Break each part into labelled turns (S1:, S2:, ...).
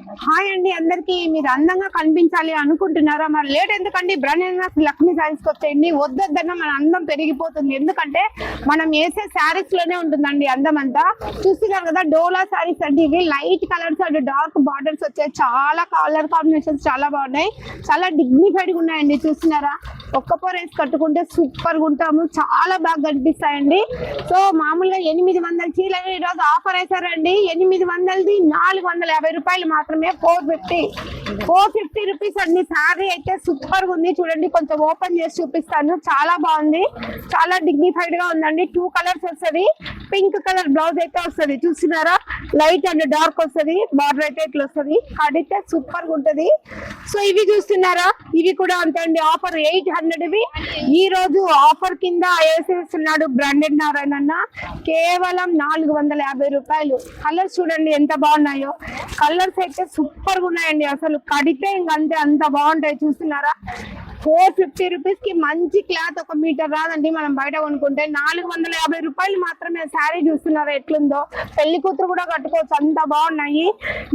S1: Hi అండి అందరికి. మీరు అందంగా కనిపించాలి అనుకుంటున్నారా? మరి లేట్ ఎందుకండి? బ్రాండ్ లక్ష్మీ శారీస్కి వచ్చేయండి. వద్దొద్దన్న మన అందం పెరిగిపోతుంది. ఎందుకంటే మనం వేసే శారీస్లోనే ఉంటుందండి అందం అంతా. చూస్తున్నారు కదా డోలా శారీస్ అంటే ఇవి. Light colours and dark borders వచ్చాయి. చాలా కలర్ కాంబినేషన్స్ చాలా బాగున్నాయి. చాలా డిగ్నిఫైడ్గా ఉన్నాయండి. చూస్తున్నారా? ఒక్క పొర వేసి కట్టుకుంటే సూపర్గా ఉంటాము. చాలా బాగా కనిపిస్తాయండి. సో మామూలుగా ఎనిమిది వందల చీరలు ఈ రోజు ఆఫర్ వేసారండి ఎనిమిది వందలది నాలుగు వందల యాభై రూపాయలు మాత్రమే four fifty. Four fifty rupees అండి. శారీ అయితే సూపర్గా ఉంది. చూడండి కొంచెం ఓపెన్ చేసి చూపిస్తాను. చాలా బాగుంది. చాలా డిగ్నిఫైడ్గా ఉందండి. టూ కలర్స్ వస్తది. పింక్ కలర్ బ్లౌజ్ అయితే వస్తుంది. చూస్తున్నారా? లైట్ అండ్ డార్క్ వస్తుంది. బార్డర్ అయితే ఇట్లా వస్తుంది. కడితే సూపర్గా ఉంటది. సో ఇవి చూస్తున్నారా? ఇవి కూడా అంతే అండి. ఆఫర్ ఎయిట్ హండ్రెడ్ ఇవి ఈ రోజు ఆఫర్ కింద వేసేస్తున్నాడు బ్రాండెడ్ నారాయణ అన్న. కేవలం నాలుగు వందల యాభై రూపాయలు. కలర్స్ చూడండి ఎంత బాగున్నాయో. కలర్స్ అయితే సూపర్గా ఉన్నాయండి. అసలు కడితే ఇంకంతే అంత బాగుంటాయి. చూస్తున్నారా? ఫోర్ ఫిఫ్టీ రూపీస్కి మంచి క్లాత్ ఒక మీటర్ రాదండి. మనం బయట కొనుక్కుంటే నాలుగు వందల యాభై రూపాయలు మాత్రమే శారీ చూస్తున్నారు. ఎట్లుందో పెళ్ళి కూతురు కూడా కట్టుకోవచ్చు. అంత బాగున్నాయి.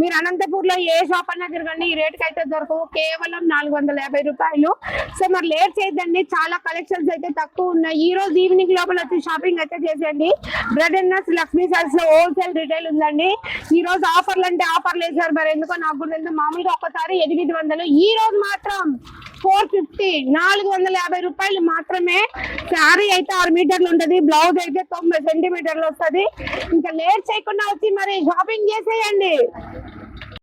S1: మీరు అనంతపూర్లో ఏ షాప్ అన్నా తిరగండి. ఈ రేట్కి అయితే దొరకవు. కేవలం నాలుగు వందల యాభై రూపాయలు. సో మరి లేట్ చేయదండి చాలా కలెక్షన్స్ అయితే తక్కువ ఉన్నాయి. ఈ రోజు ఈవినింగ్ లోపల వచ్చి షాపింగ్ అయితే చేసేయండి. బ్రెడ్ అండ్ నట్స్ లక్ష్మీ సారీస్లో హోల్సేల్ రిటైల్ ఉందండి. ఈ రోజు ఆఫర్లు అంటే ఆఫర్లు వేసారు మరి. ఎందుకో నాకు కూడా మామూలుగా ఒకసారి ఎనిమిది వందలు. ఈ రోజు మాత్రం ఫోర్ ఫిఫ్టీ నాలుగు వందల యాభై రూపాయలు మాత్రమే శారీ అయితే ఆరు మీటర్లు ఉంటది బ్లౌజ్ అయితే తొంభై సెంటీమీటర్లు వస్తుంది. ఇంకా లేట్ చేయకుండా వచ్చి మరి షాపింగ్ చేసేయండి.